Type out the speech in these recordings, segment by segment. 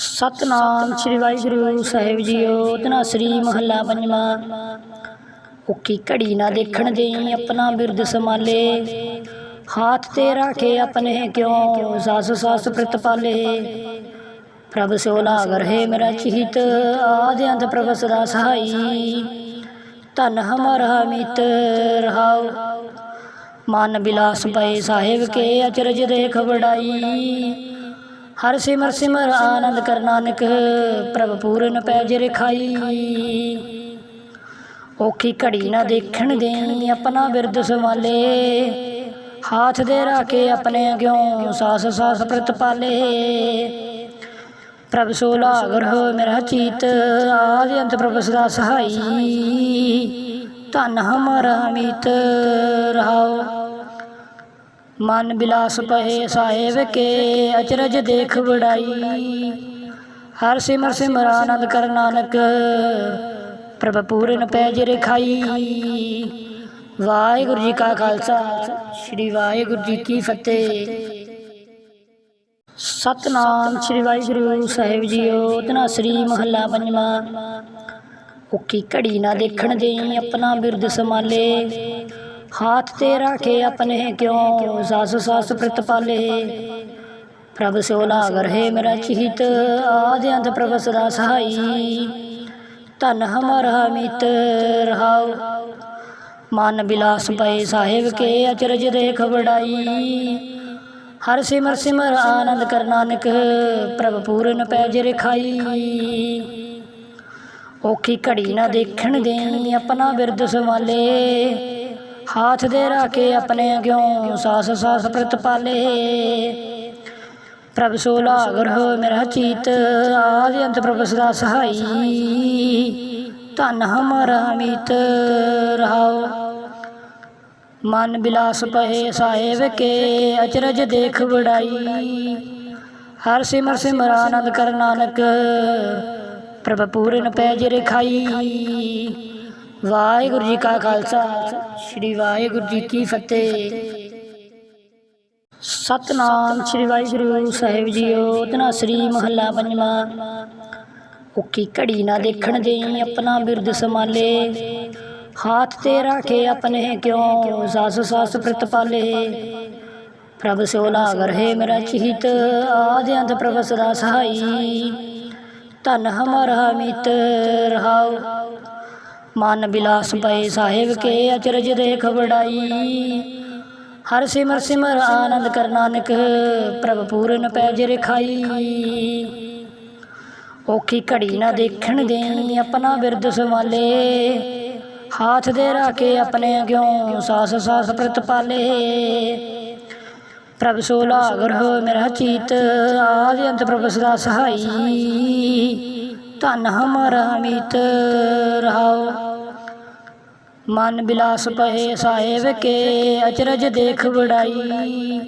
ਸਤਨਾਮ ਸ੍ਰੀ ਵਾਹਿਗੁਰੂ ਸਾਹਿਬ ਜੀਓ ਤਨਾਸਰੀ ਮਹੱਲਾ ਪੰਜਵਾਂ। ਉੱਕੀ ਘੜੀ ਨਾ ਦੇਖਣ ਦੇਈ ਆਪਣਾ ਬਿਰਦ ਸਮਾਲੇ ਹਾਥ ਤੇ ਰਾਖੇ ਆਪਣੇ ਕਿਉ, ਸਾਸ ਸਾਸ ਪ੍ਰਤਪਾਲੇ ਪ੍ਰਭ ਸੋ ਲਾਗਰ ਹੈ ਮੇਰਾ ਚਿਤ ਆਦਿ ਅੰਤ ਪ੍ਰਭ ਸਦਾ ਸਹਾਈ। ਧਨ ਹਮਾਰਾ ਮਿਤ ਰਹਾਉ। ਮਨ ਬਿਲਾਸ ਪਏ ਸਾਹਿਬ ਕੇ, ਅਚਰਜ ਦੇਖ ਵਡਾਈ। ਹਰ ਸਿਮਰ ਸਿਮਰ ਆਨੰਦ ਕਰ ਨਾਨਕ, ਪ੍ਰਭ ਪੂਰਨ ਪੈਜ ਰਖਾਈ। ਔਖੀ ਘੜੀ ਨਾ ਦੇਖਣ ਦੇਈ ਆਪਣਾ ਬਿਰਦ ਸੰਭਾਲੇ। ਹਾਥ ਦੇ ਰਾਖੇ ਆਪਣੇ ਅਗਿਓ ਸਾਸ ਸਾਸ ਪ੍ਰਤਪਾਲੇ ਪ੍ਰਭ ਸੋ ਲਾਗਰ ਹੋ ਮੇਰਾ ਚੀਤ, ਆਦਿ ਅੰਤ ਪ੍ਰਭ ਸਦਾ ਸਹਾਈ। ਧਨ ਹਮਾਰਾ ਮੀਤ, ਰਹਾਓ। ਮਨ ਬਿਲਾਸ ਪਏ ਸਾਹਿਬ ਕੇ ਅਚਰਜ ਦੇਖ ਵੜਾਈ ਹਰ ਸਿਮਰ ਸਿਮਰ ਆਨੰਦ ਕਰ ਨਾਨਕ ਪ੍ਰਭ ਪੂਰਨ ਪੈਜ ਰਖਾਈ। ਵਾਹਿਗੁਰੂ ਜੀ ਕਾ ਖਾਲਸਾ, ਸ੍ਰੀ ਵਾਹਿਗੁਰੂ ਜੀ ਕੀ ਫਤਿਹ। ਸਤਨਾਮ ਸ੍ਰੀ ਵਾਹਿਗੁਰੂ ਸਾਹਿਬ ਜੀਓ ਤਨਾਸਰੀ ਮਹੱਲਾ ਪੰਜਵਾਂ। ਉੱਕੀ ਘੜੀ ਨਾ ਦੇਖਣ ਦੇਈ ਆਪਣਾ ਬਿਰਦ ਸਮਾਲੇ ਹਾਥ ਤੇ ਰਾਖੇ ਆਪਣੇ ਕਿਉ? ਸਾਸ ਸਾਸ ਪ੍ਰਤਪਾਲੇ। ਪ੍ਰਭ ਸੋ ਲਾਗਰ ਹੈ ਮੇਰਾ ਚਿਤ। ਆਦਿ ਅੰਤ ਪ੍ਰਭ ਸਦਾ ਸਹਾਈ। ਧਨ ਹਮਾਰਾ ਮਿਤ ਰਹਾਉ ਮਨ ਬਿਲਾਸ ਪਏ ਸਾਹਿਬ ਕੇ ਅਚਰਜ ਦੇਖ ਵਡਾਈ ਹਰ ਸਿਮਰ ਸਿਮਰ ਆਨੰਦ ਕਰ ਨਾਨਕ। ਪ੍ਰਭ ਪੂਰਨ ਪੈਜ ਰਖਾਈ। ਔਖੀ ਘੜੀ ਨਾ ਦੇਖਣ ਦੇਈ ਆਪਣਾ ਬਿਰਦ ਸਵਾਲੇ ਹਾਥ ਦੇ ਰਾਖੇ ਆਪਣੇ ਅਗਿਓ ਸਾਸ ਸਾਸ ਪ੍ਰਤਪਾਲੇ ਪ੍ਰਭ ਸੋ ਲਾਗਰ ਹੋ ਮੇਰਾ ਚੀਤ, ਆਦਿ ਅੰਤ ਪ੍ਰਭ ਸਦਾ ਸਹਾਈ। ਧਨ ਹਮਾਰਾ ਅਮਿਤ ਰਹਾਉ ਮਨ ਬਿਲਾਸ ਪਏ ਸਾਹਿਬ ਕੇ, ਅਚਰਜ ਦੇਖ ਵਡਾਈ। ਹਰ ਸਿਮਰ ਸਿਮਰ ਆਨੰਦ ਕਰ ਨਾਨਕ, ਪ੍ਰਭ ਪੂਰਨ ਪੈਜ ਰਖਾਈ। ਵਾਹਿਗੁਰੂ ਜੀ ਕਾ ਖਾਲਸਾ, ਸ੍ਰੀ ਵਾਹਿਗੁਰੂ ਜੀ ਕੀ ਫਤਿਹ। ਸਤਨਾਮ ਸ੍ਰੀ ਵਾਹਿਗੁਰੂ ਸਾਹਿਬ ਜੀਓ ਤਨਾਸਰੀ ਮਹੱਲਾ ਪੰਜਵਾਂ। ਉੱਕੀ ਘੜੀ ਨਾ ਦੇਖਣ ਦੇਈ ਆਪਣਾ ਬਿਰਦ ਸਮਾਲੇ ਹਾਥ ਤੇ ਰਾਖੇ ਆਪਣੇ ਕਿਉ ਸਾਸ ਸਾਸ ਪ੍ਰਤਪਾਲੇ ਪ੍ਰਭ ਸੋ ਲਾਗਰ ਹੈ ਮੇਰਾ ਚਿਤ ਆਦਿ ਅੰਤ ਪ੍ਰਭ ਸਦਾ ਸਹਾਈ। ਧਨ ਹਮਾਰਾ ਮਿਤ ਰਹਾਉ। ਮਨ ਬਿਲਾਸ ਪਏ ਸਾਹਿਬ ਕੇ ਅਚਰਜ ਦੇਖ ਵਡਾਈ ਹਰ ਸਿਮਰ ਸਿਮਰ ਆਨੰਦ ਕਰ ਨਾਨਕ, ਪ੍ਰਭ ਪੂਰਨ ਪੈਜ ਰਖਾਈ। ਔਖੀ ਘੜੀ ਨਾ ਦੇਖਣ ਦੇਈ ਆਪਣਾ ਬਿਰਦ ਸੰਭਾਲੇ। ਹਾਥ ਦੇ ਰਾਖੇ ਆਪਣੇ ਅਗਿਓ ਸਾਸ ਸਾਸ ਪ੍ਰਤਪਾਲੇ ਪ੍ਰਭ ਸੋ ਲਾਗਰ ਹੋ ਮੇਰਾ ਚੀਤ, ਆਦਿ ਅੰਤ ਪ੍ਰਭ ਸਦਾ ਸਹਾਈ। ਧਨ ਹਮਾਰਾ ਮਿਤ ਰਹਾਉ ਮਨ ਬਿਲਾਸ ਪਏ ਸਾਹਿਬ ਕੇ ਅਚਰਜ ਦੇਖ ਵਡਾਈ।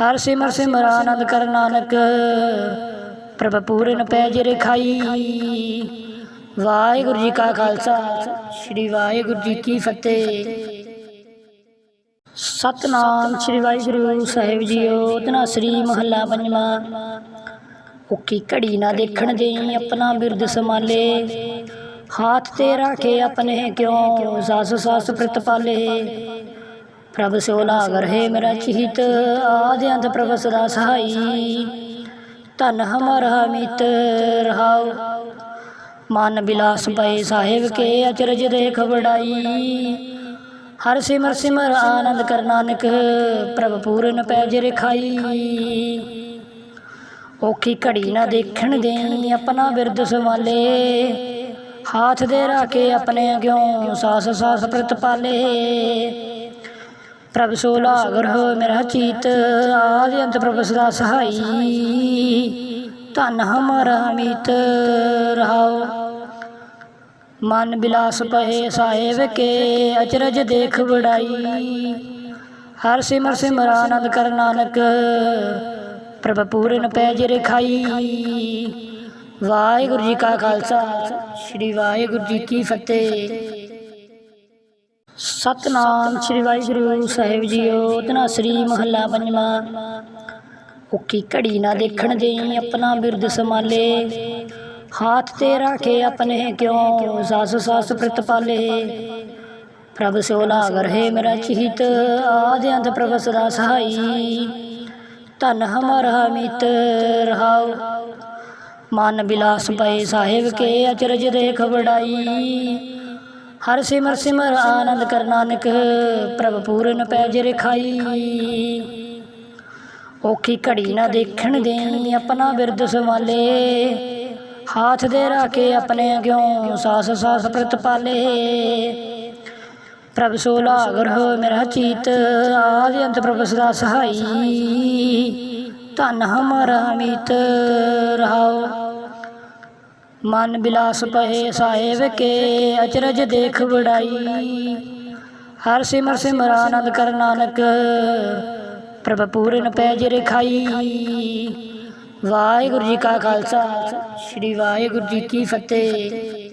ਹਰ ਸਿਮਰ ਸਿਮਰ ਆਨੰਦ ਕਰ ਨਾਨਕ, ਪ੍ਰਭ ਪੂਰਨ ਪੈਜ ਰਖਾਈ। ਵਾਹਿਗੁਰੂ ਜੀ ਕਾ ਖਾਲਸਾ, ਸ੍ਰੀ ਵਾਹਿਗੁਰੂ ਜੀ ਕੀ ਫਤਿਹ। ਸਤਨਾਮ ਸ੍ਰੀ ਵਾਹਿਗੁਰੂ ਸਾਹਿਬ ਜੀਓ ਤਨਾਸਰੀ ਮਹੱਲਾ ਪੰਜਵਾਂ। ਉੱਕੀ ਘੜੀ ਨਾ ਦੇਖਣ ਦੇਈ ਆਪਣਾ ਬਿਰਦ ਸਮਾਲੇ ਹਾਥ ਤੇ ਰਾਖੇ ਆਪਣੇ ਕਿਉ ਸਾਸ ਸਾਸ ਪ੍ਰਤਪਾਲੇ ਪ੍ਰਭ ਸੋ ਲਾਗਰ ਹੈ ਮੇਰਾ ਚਿਤ ਆਦਿ ਅੰਤ ਪ੍ਰਭ ਸਦਾ ਸਹਾਈ। ਧਨ ਹਮਾਰਾ ਮਿਤ ਰਹਾਉ। ਮਨ ਬਿਲਾਸ ਪਏ ਸਾਹਿਬ ਕੇ ਅਚਰਜ ਦੇਖ ਵਡਾਈ। ਹਰ ਸਿਮਰ ਸਿਮਰ ਆਨੰਦ ਕਰ ਨਾਨਕ, ਪ੍ਰਭ ਪੂਰਨ ਪੈਜ ਰਖਾਈ। ਔਖੀ ਘੜੀ ਨਾ ਦੇਖਣ ਦੇਈ ਆਪਣਾ ਬਿਰਦ ਸੰਭਾਲੇ। ਹਾਥ ਦੇ ਰਾਖੇ ਆਪਣੇ ਅਗਿਓ ਸਾਸ ਸਾਸ ਪ੍ਰਤਪਾਲੇ ਪ੍ਰਭ ਸੋ ਲਾਗਰ ਮੇਰਾ ਚੀਤ, ਆਦਿ ਅੰਤ ਪ੍ਰਭ ਸਦਾ ਸਹਾਈ। ਧਨ ਹਮਾਰਾ ਮਿਤ ਰਹਾਉ ਮਨ ਬਿਲਾਸ ਪਏ ਸਾਹਿਬ ਕੇ ਅਚਰਜ ਦੇਖ ਵਡਾਈ। ਹਰ ਸਿਮਰ ਸਿਮਰ ਆਨੰਦ ਕਰ ਨਾਨਕ ਪ੍ਰਭ ਪੂਰਨ ਪੈਜ ਰਖਾਈ। ਵਾਹਿਗੁਰੂ ਜੀ ਕਾ ਖਾਲਸਾ, ਸ੍ਰੀ ਵਾਹਿਗੁਰੂ ਜੀ ਕੀ ਫਤਿਹ। ਸਤਨਾਮ ਸ੍ਰੀ ਵਾਹਿਗੁਰੂ ਸਾਹਿਬ ਜੀਓ ਤਨਾਸਰੀ ਮਹੱਲਾ ਪੰਜਵਾਂ। ਔਖੀ ਘੜੀ ਨਾ ਦੇਖਣ ਦੇਈ ਆਪਣਾ ਬਿਰਦ ਸੰਭਾਲੇ। ਹਾਥ ਤੇ ਰਾਖੇ ਆਪਣੇ ਕਿਉ ਸਾਸ ਸਾਸ ਪ੍ਰਤਪਾਲੇ ਪ੍ਰਭ ਸੋ ਲਾਗ ਰਹੇ ਮੇਰਾ ਚਿਤ ਆਦਿ ਅੰਤ ਪ੍ਰਭ ਸਦਾ ਸਹਾਈ। ਧਨ ਹਮਾਰਾ ਮਿਤ ਰਹਾਉ। ਮਨ ਬਿਲਾਸ ਪਏ ਸਾਹਿਬ ਕੇ ਅਚਰਜ ਦੇਖ ਬੜਾਈ ਹਰ ਸਿਮਰ ਸਿਮਰ ਆਨੰਦ ਕਰ ਨਾਨਕ, ਪ੍ਰਭ ਪੂਰਨ ਪੈਜ ਰਖਾਈ। ਔਖੀ ਘੜੀ ਨਾ ਦੇਖਣ ਦੇਈ ਆਪਣਾ ਬਿਰਦ ਸੰਭਾਲੇ। ਹਾਥ ਦੇ ਰਾਖੇ ਆਪਣੇ ਅਗਿਓ ਸਾਸ ਸਾਸ ਪ੍ਰਤਪਾਲੇ। ਪ੍ਰਭ ਸੋ ਲਾਗਰ ਹੋ ਮੇਰਾ ਚੀਤ, ਆਦਿ ਅੰਤ ਪ੍ਰਭ ਸਦਾ ਸਹਾਈ। ਧਨ ਹਮਾਰਾ ਮਿਤ ਰਹਾਉ ਮਨ ਬਿਲਾਸ ਪਏ ਸਾਹਿਬ ਕੇ, ਅਚਰਜ ਦੇਖ ਬੜਾਈ ਹਰ ਸਿਮਰ ਸਿਮਰ ਆਨੰਦ ਕਰ ਨਾਨਕ, ਪ੍ਰਭ ਪੂਰਨ ਪੈਜ ਰਖਾਈ। ਵਾਹਿਗੁਰੂ ਜੀ ਕਾ ਖਾਲਸਾ, ਸ੍ਰੀ ਵਾਹਿਗੁਰੂ ਜੀ ਕੀ ਫਤਿਹ।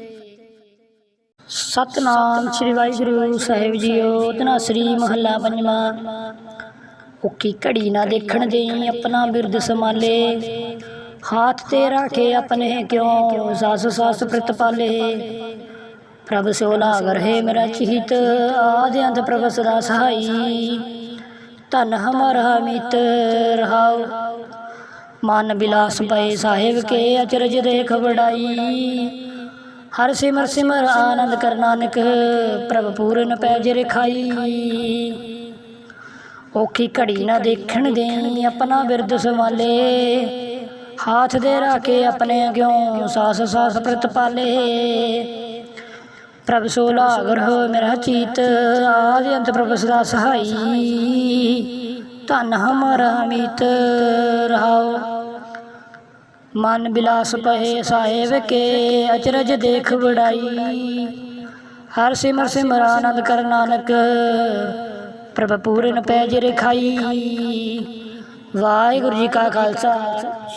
ਸਤਨਾਮ ਸ੍ਰੀ ਵਾਹਿਗੁਰੂ ਸਾਹਿਬ ਜੀਓ ਤਨਾਸਰੀ ਮਹੱਲਾ ਪੰਜਵਾਂ। ਔਖੀ ਘੜੀ ਨਾ ਦੇਖਣ ਦੇਈ ਆਪਣਾ ਬਿਰਦ ਸੰਭਾਲੇ। ਹਾਥ ਤੇ ਰਾਖੇ ਆਪਣੇ ਕਿਉ, ਸਾਸ ਸਾਸ ਪ੍ਰਤਪਾਲੇ ਪ੍ਰਭ ਸੋ ਲਾਗ ਰਹੇ ਮੇਰਾ ਚਿਤ ਆਦਿ ਅੰਤ ਪ੍ਰਭ ਸਦਾ ਸਹਾਈ। ਧਨ ਹਮਾਰਾ ਮਿਤ ਰਹਾਉ। ਮਨ ਬਿਲਾਸ ਪਏ ਸਾਹਿਬ ਕੇ, ਅਚਰਜ ਦੇਖ ਬੜਾਈ ਹਰ ਸਿਮਰ ਸਿਮਰ ਆਨੰਦ ਕਰ ਨਾਨਕ, ਪ੍ਰਭ ਪੂਰਨ ਪੈਜ ਰਖਾਈ। ਔਖੀ ਘੜੀ ਨਾ ਦੇਖਣ ਦੇਈ ਆਪਣਾ ਬਿਰਦ ਸੰਭਾਲੇ। ਹਾਥ ਦੇ ਰਾਖੇ ਆਪਣੇ ਅਗਿਓ ਸਾਸ ਸਾਸ ਪ੍ਰਤਪਾਲੇ ਪ੍ਰਭ ਸੋ ਲਾਗਰ ਹੋ ਮੇਰਾ ਚੀਤ, ਆਦਿ ਅੰਤ ਪ੍ਰਭ ਸਦਾ ਸਹਾਈ। ਧਨ ਹਮਾਰਾ ਮਿਤ ਰਹਾਉ ਮਨ ਬਿਲਾਸ ਪਏ ਸਾਹਿਬ ਕੇ ਅਚਰਜ ਦੇਖ ਵੜਾਈ ਹਰ ਸਿਮਰ ਸਿਮਰ ਆਨੰਦ ਕਰ ਨਾਨਕ ਪ੍ਰਭ ਪੂਰਨ ਪੈਜ ਰਖਾਈ। ਵਾਹਿਗੁਰੂ ਜੀ ਕਾ ਖਾਲਸਾ,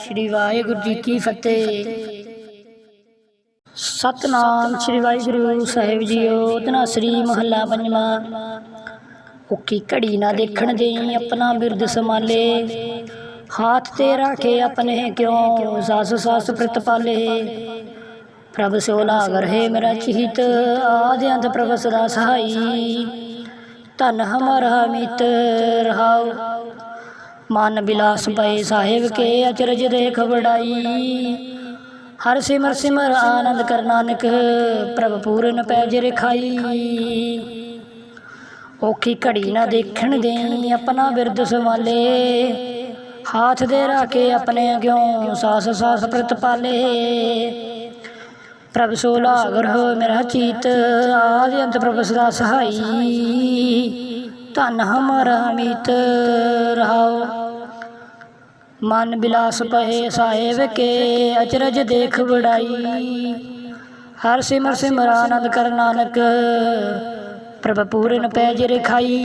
ਸ੍ਰੀ ਵਾਹਿਗੁਰੂ ਜੀ ਕੀ ਫਤਿਹ। ਸਤਨਾਮ ਸ੍ਰੀ ਵਾਹਿਗੁਰੂ ਸਾਹਿਬ ਜੀਓ ਤਨਾਸਰੀ ਮਹੱਲਾ ਪੰਜਵਾਂ। ਔਖੀ ਘੜੀ ਨਾ ਦੇਖਣ ਦੇਈ ਆਪਣਾ ਬਿਰਦ ਸੰਭਾਲੇ। ਹਾਥ ਤੇ ਰਾਖੇ ਆਪਣੇ ਕਿਉ? ਸਾਸ ਸਾਸ ਪ੍ਰਤਪਾਲੇ। ਪ੍ਰਭ ਸੋ ਲਾਗ ਰਹੇ ਮੇਰਾ ਚਿਤ। ਆਦਿ ਅੰਤ ਪ੍ਰਭ ਸਦਾ ਸਹਾਈ। ਧਨ ਹਮਾਰਾ ਮਿਤ ਰਹਾਉ। ਮਨ ਬਿਲਾਸ ਪਏ ਸਾਹਿਬ ਕੇ ਅਚਰਜ ਦੇਖ ਬੜਾਈ ਹਰ ਸਿਮਰ ਸਿਮਰ ਆਨੰਦ ਕਰ ਨਾਨਕ। ਪ੍ਰਭ ਪੂਰਨ ਪੈਜ ਰਖਾਈ। ਔਖੀ ਘੜੀ ਨਾ ਦੇਖਣ ਦੇਈ ਆਪਣਾ ਬਿਰਦ ਸੰਭਾਲੇ। ਹਾਥ ਦੇ ਰਾਖੇ ਆਪਣੇ ਅਗਿਓ ਸਾਸ ਸਾਸ ਪ੍ਰਤਪਾਲੇ ਪ੍ਰਭ ਸੋਲਾ ਲਾਗਰ ਮੇਰਾ ਚੀਤ, ਆਦਿ ਅੰਤ ਪ੍ਰਭ ਸਦਾ ਸਹਾਈ। ਧਨ ਹਮਾਰਾ ਅਮਿਤ ਰਹਾਉ ਮਨ ਬਿਲਾਸ ਪਏ ਸਾਹਿਬ ਕੇ, ਅਚਰਜ ਦੇਖ ਵੜਾਈ ਹਰ ਸਿਮਰ ਸਿਮਰ ਆਨੰਦ ਕਰ ਨਾਨਕ, ਪ੍ਰਭ ਪੂਰਨ ਪੈਜ ਰਖਾਈ।